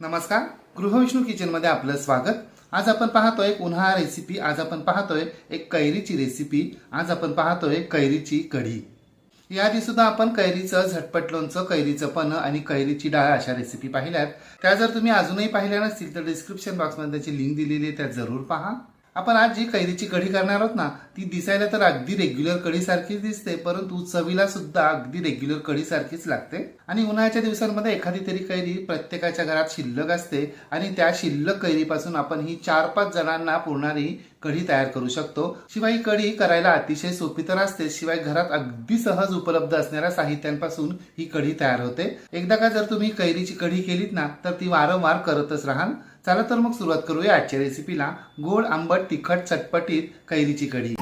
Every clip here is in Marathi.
नमस्कार. गृहविष्णू किचनमध्ये आपलं स्वागत. आज आपण पाहतोय एक उन्हाळा रेसिपी आज आपण पाहतोय एक कैरीची रेसिपी आज आपण पाहतोय कैरीची कढी. याआधी सुद्धा आपण कैरीचं झटपट लोणचं कैरीचं पण आणि कैरीची डाळ अशा रेसिपी पाहिल्यात. त्या जर तुम्ही अजूनही पाहिल्या नसतील तर डिस्क्रिप्शन बॉक्समध्ये त्याची लिंक दिलेली आहे त्या जरूर पहा. आपण आज जी कैरीची कढी करणार आहोत ना ती दिसायला तर अगदी रेग्युलर कढीसारखीच दिसते परंतु चवीला सुद्धा अगदी रेग्युलर कढी सारखीच लागते. आणि उन्हाळ्याच्या दिवसांमध्ये एखादी तरी कैरी प्रत्येकाच्या घरात शिल्लक असते आणि त्या शिल्लक कैरीपासून आपण ही चार पाच जणांना पुरणारी कढी तयार करू शकतो. शिवाय ही कढी करायला अतिशय सोपी तर असते शिवाय घरात अगदी सहज उपलब्ध असणाऱ्या साहित्यांपासून ही कढी तयार होते. एकदा का जर तुम्ही कैरीची कढी केलीत ना तर ती वारंवार करतच राहाल. चला तर मग सुरुवात करूया आजच्या रेसिपीला गोड आंबट तिखट चटपटीत कैरीची कढी.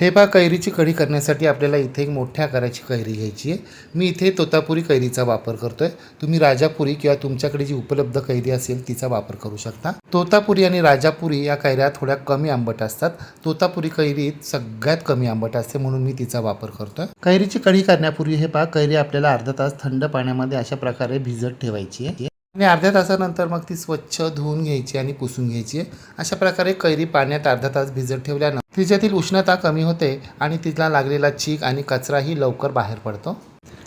हे पहा कैरीची कढी करण्यासाठी आपल्याला इथे एक मोठ्या आकाराची कैरी घ्यायची आहे. मी इथे तोतापुरी कैरीचा वापर करतोय. तुम्ही राजापुरी किंवा तुमच्याकडे जी उपलब्ध कैरी असेल तिचा वापर करू शकता. तोतापुरी आणि राजापुरी या कैऱ्या थोड्या कमी आंबट असतात. तोतापुरी कैरीत सगळ्यात कमी आंबट असते म्हणून मी तिचा वापर करतोय. कैरीची कढी करण्यापूर्वी हे पहा कैरी आपल्याला अर्धा तास थंड पाण्यामध्ये अशा प्रकारे भिजत ठेवायची आहे. आणि अर्ध्या तासानंतर मग ती स्वच्छ धुवून घ्यायची आणि पुसून घ्यायची. आहे अशा प्रकारे कैरी पाण्यात अर्धा तास भिजत ठेवल्यानं तिच्यातील उष्णता कमी होते आणि तिला लागलेला चीक आणि कचराही लवकर बाहेर पडतो.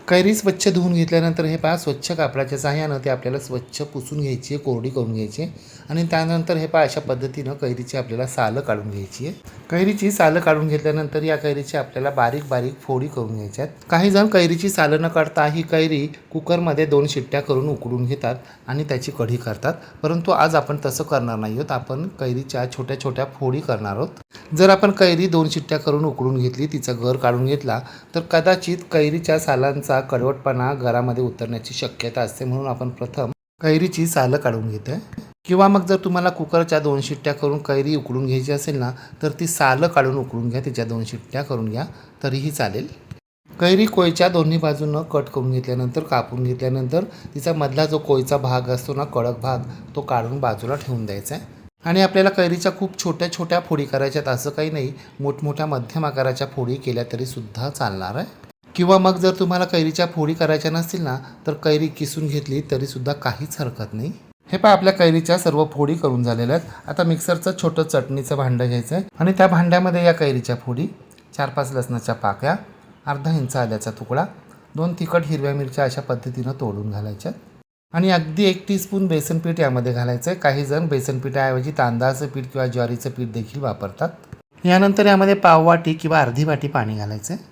कैरी स्वच्छ धुवून घेतल्यानंतर हे पहा स्वच्छ कापडाच्या सहाय्यानं ते आपल्याला स्वच्छ पुसून घ्यायची आहे कोरडी करून घ्यायची. आहे आणि त्यानंतर हे पहा अशा पद्धतीनं कैरीची आपल्याला सालं काढून घ्यायची. आहे कैरीची सालं काढून घेतल्यानंतर या कैरीची आपल्याला बारीक बारीक फोडी करून घ्यायच्या आहेत काही जण कैरीची सालं न काढता ही कैरी कुकरमध्ये दोन शिट्ट्या करून उकडून घेतात आणि त्याची कढी करतात. परंतु आज आपण तसं करणार नाही आहोत. आपण कैरीच्या छोट्या छोट्या फोडी करणार आहोत. जर आपण कैरी दोन शिट्ट्या करून उकडून घेतली तिचा गर काढून घेतला तर कदाचित कैरीच्या सालांचा कडवटपणा घरामध्ये उतरण्याची शक्यता असते म्हणून आपण प्रथम कैरीची सालं काढून घेतोय. किंवा मग जर तुम्हाला कुकरच्या दोन शिट्ट्या करून कैरी उकळून घ्यायची असेल ना तर ती सालं काढून उकळून घ्या तिच्या दोन शिट्ट्या करून घ्या तरीही चालेल. कैरी कोयच्या दोन्ही बाजूनं कट करून घेतल्यानंतर कापून घेतल्यानंतर तिचा मधला जो कोयचा भाग असतो ना कडक भाग तो काढून बाजूला ठेवून द्यायचा आहे. आणि आपल्याला कैरीच्या खूप छोट्या छोट्या फोडी करायच्यात असं काही नाही. मोठमोठ्या मध्यम आकाराच्या फोडी केल्या तरीसुद्धा चालणार आहे. किंवा मग जर तुम्हाला कैरीच्या फोडी करायच्या नसतील ना तर कैरी किसून घेतली तरीसुद्धा काहीच हरकत नाही. हे पहा आपल्या कैरीच्या सर्व फोडी करून झालेल्या आहेत. आता मिक्सरचं छोटं चटणीचं भांडं घ्यायचं आहे आणि त्या भांड्यामध्ये या कैरीच्या फोडी चार पाच लसणाच्या पाकळ्या अर्धा इंच आल्याचा तुकडा दोन तिखट हिरव्या मिरच्या अशा पद्धतीनं तोडून घालायच्या आणि अगदी एक टीस्पून बेसन पीठ यामध्ये घालायचं आहे काही जण बेसन पिठाऐवजी तांदळाचं पीठ किंवा ज्वारीचं पीठ देखील वापरतात. यानंतर यामध्ये पाववाटी किंवा अर्धी वाटी पाणी घालायचं आहे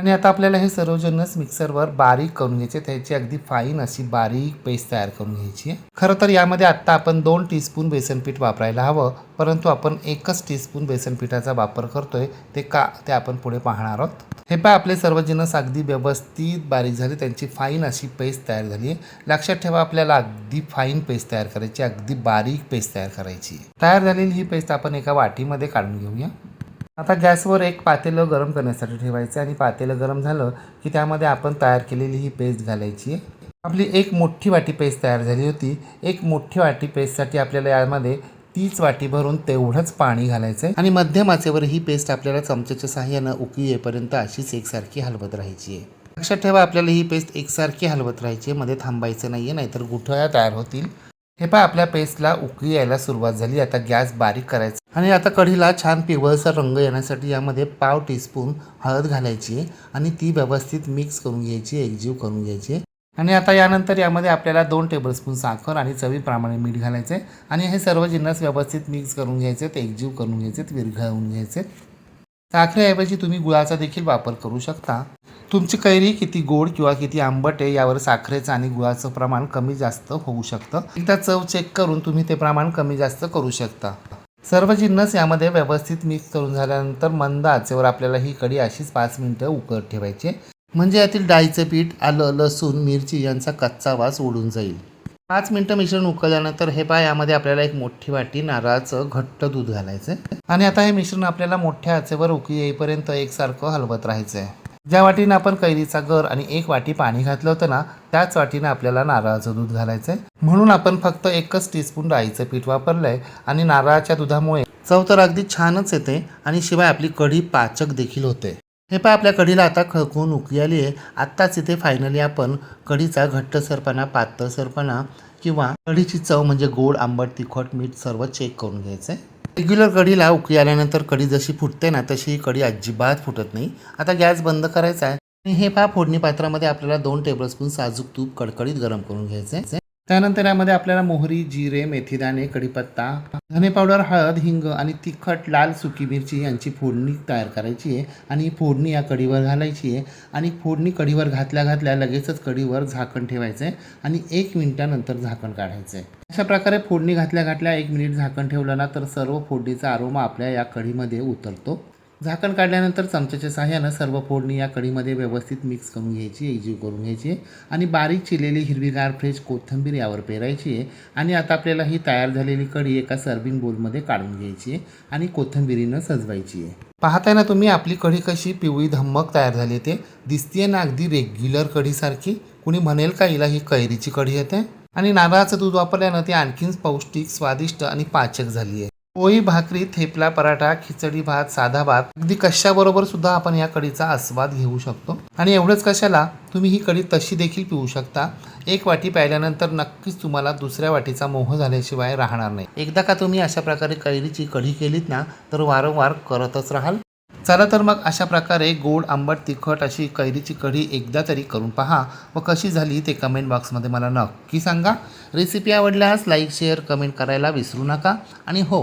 आणि आता आपल्याला हे सर्व मिक्सरवर बारीक करून घ्यायचे. त्याची अगदी फाईन अशी बारीक पेस्ट तयार करून घ्यायची आहे. खरं तर यामध्ये आत्ता आपण दोन टीस्पून बेसन पीठ वापरायला हवं. परंतु आपण एकच टीस्पून बेसन पिठाचा वापर करतोय. ते का ते आपण पुढे पाहणार आहोत. हे पहा आपले सर्व जिन्नस अगदी व्यवस्थित बारीक झाले. त्यांची फाईन अशी पेस्ट तयार झाली आहे. लक्षात ठेवा आपल्याला अगदी फाईन पेस्ट तयार करायची अगदी बारीक पेस्ट तयार करायची तयार झालेली ही पेस्ट आपण एका वाटीमध्ये काढून घेऊया. आता गॅसवर एक पातेलं गरम करण्यासाठी ठेवायचं आणि पातेलं गरम झालं की त्यामध्ये आपण तयार केलेली ही पेस्ट घालायची आहे. आपली एक मोठी वाटी पेस्ट तयार झाली होती. एक मोठी वाटी पेस्टसाठी आपल्याला यामध्ये तीच वाटी भरून तेवढंच पाणी घालायचं आहे. आणि मध्यम आचेवर ही पेस्ट आपल्याला चमच्याच्या साह्यानं उकळी येईपर्यंत अशीच एकसारखी हलवत राहायची आहे. लक्षात ठेवा आपल्याला ही पेस्ट एकसारखी हलवत राहायची आहे. मध्ये थांबायचं नाही आहे नाहीतर गुठळ्या तयार होतील. हे पहा आपल्या पेस्टला उकळी यायला सुरुवात झाली. आता गॅस बारीक करायचा. आणि आता कढीला छान पिवळसर रंग येण्यासाठी यामध्ये पाव टीस्पून हळद घालायची आहे आणि ती व्यवस्थित मिक्स करून घ्यायची एकजीव करून घ्यायची. आहे आणि आता यानंतर यामध्ये आपल्याला दोन टेबलस्पून साखर आणि चवीप्रमाणे मीठ घालायचे. आणि हे सर्व जिन्नस व्यवस्थित मिक्स करून घ्यायचे एकजीव करून घ्यायचे विरघळवून घ्यायचे. साखरेऐवजी तुम्ही गुळाचा देखील वापर करू शकता. तुमची कैरी किती गोड किंवा किती आंबट आहे यावर साखरेचं आणि गुळाचं प्रमाण कमी जास्त होऊ शकतं. एकदा चव चेक करून तुम्ही ते प्रमाण कमी जास्त करू शकता. सर्व जिन्नस यामध्ये व्यवस्थित मिक्स करून झाल्यानंतर मंद आचेवर आपल्याला ही कढी अशीच पाच मिनिटं उकळत ठेवायची म्हणजे यातील डाळीचं पीठ आलं लसूण मिरची यांचा कच्चा वास उडून जाईल. पाच मिनिटं मिश्रण उकळल्यानंतर हे पहा यामध्ये आपल्याला एक मोठी वाटी नारळाचं घट्ट दूध घालायचं आणि आता हे मिश्रण आपल्याला मोठ्या आचेवर उकळी येईपर्यंत एकसारखं हलवत राहायचं आहे ज्या वाटीनं आपण कैरीचा गर आणि एक वाटी पाणी घातलं होतं ना त्याच वाटीनं आपल्याला नारळाचं दूध घालायचं आहे म्हणून आपण फक्त एकच टीस्पून राईचं पीठ वापरलंय आणि नारळाच्या दुधामुळे चव तर अगदी छानच येते आणि शिवाय आपली कढी पाचक देखील होते. हे पहा आपल्या कढीला आता खळकून उकळी आली आहे. आत्ताच इथे फायनली आपण कढीचा घट्टसरपणा पातळसरपणा किंवा कढीची चव म्हणजे गोड आंबट तिखट मीठ सर्व चेक करून घ्यायचं आहे रेग्युलर कढीला उकळी आल्यानंतर कढी जशी फुटते ना तशी ही कढी अजिबात फुटत नाही. आता गॅस बंद करायचा आहे. आणि हे पहा फोडणी पात्रामध्ये आपल्याला दोन टेबलस्पून साजूक तूप कडकडीत गरम करून घ्यायचं आहे त्यानंतर यामध्ये आपल्याला मोहरी जिरे मेथीदाणे कढीपत्ता धने पावडर हळद हिंग आणि तिखट लाल सुकी मिरची यांची फोडणी तयार करायची आहे. आणि ही फोडणी या कढीवर घालायची आहे. आणि फोडणी कढीवर घातल्या घातल्या लगेचच कढीवर झाकण ठेवायचं आहे. आणि एक मिनिटानंतर झाकण काढायचं आहे. अशा प्रकारे फोडणी घातल्या घातल्या एक मिनिट झाकण ठेवलं ना तर सर्व फोडणीचा आरोमा आपल्या या कढीमध्ये उतरतो. झाकण काढल्यानंतर चमच्याच्या सहाय्यानं सर्व फोडणी या कढीमध्ये व्यवस्थित मिक्स करून घ्यायची एकजीव करून घ्यायची आहे आणि बारीक चिरलेली हिरवीगार फ्रेश कोथिंबीर यावर पेरायची आहे आणि आता आपल्याला ही तयार झालेली कढी एका सर्विंग बोलमध्ये काढून घ्यायची आहे आणि कोथिंबीरीनं सजवायची. आहे पाहताय ना तुम्ही आपली कढी कशी पिवळी धम्मक तयार झाली ते? दिसतीये ना अगदी रेग्युलर कढीसारखी? कुणी म्हणेल का हिला ही कैरीची कढी येते? आणि नारळाचं दूध वापरल्यानं ती आणखीन पौष्टिक स्वादिष्ट आणि पाचक झाली आहे पोळी भाकरी थेपला पराठा खिचडी भात साधा भात. अगदी कशाबरोबर सुद्धा आपण या कढीचा आस्वाद घेऊ शकतो. आणि एवढंच कशाला तुम्ही ही कढी तशी देखील पिऊ शकता. एक वाटी प्यायल्यानंतर नक्कीच तुम्हाला दुसऱ्या वाटीचा मोह झाल्याशिवाय राहणार नाही. एकदा का तुम्ही अशा प्रकारे कैरीची कढी केलीत ना तर वारंवार करतच राहाल. चला तर मग अशा प्रकारे गोड आंबट तिखट अशी कैरीची कढी एकदा तरी करून पहा. व कशी झाली ते कमेंट बॉक्समध्ये मला नक्की सांगा. रेसिपी आवडल्यास लाईक शेअर कमेंट करायला विसरू नका. आणि हो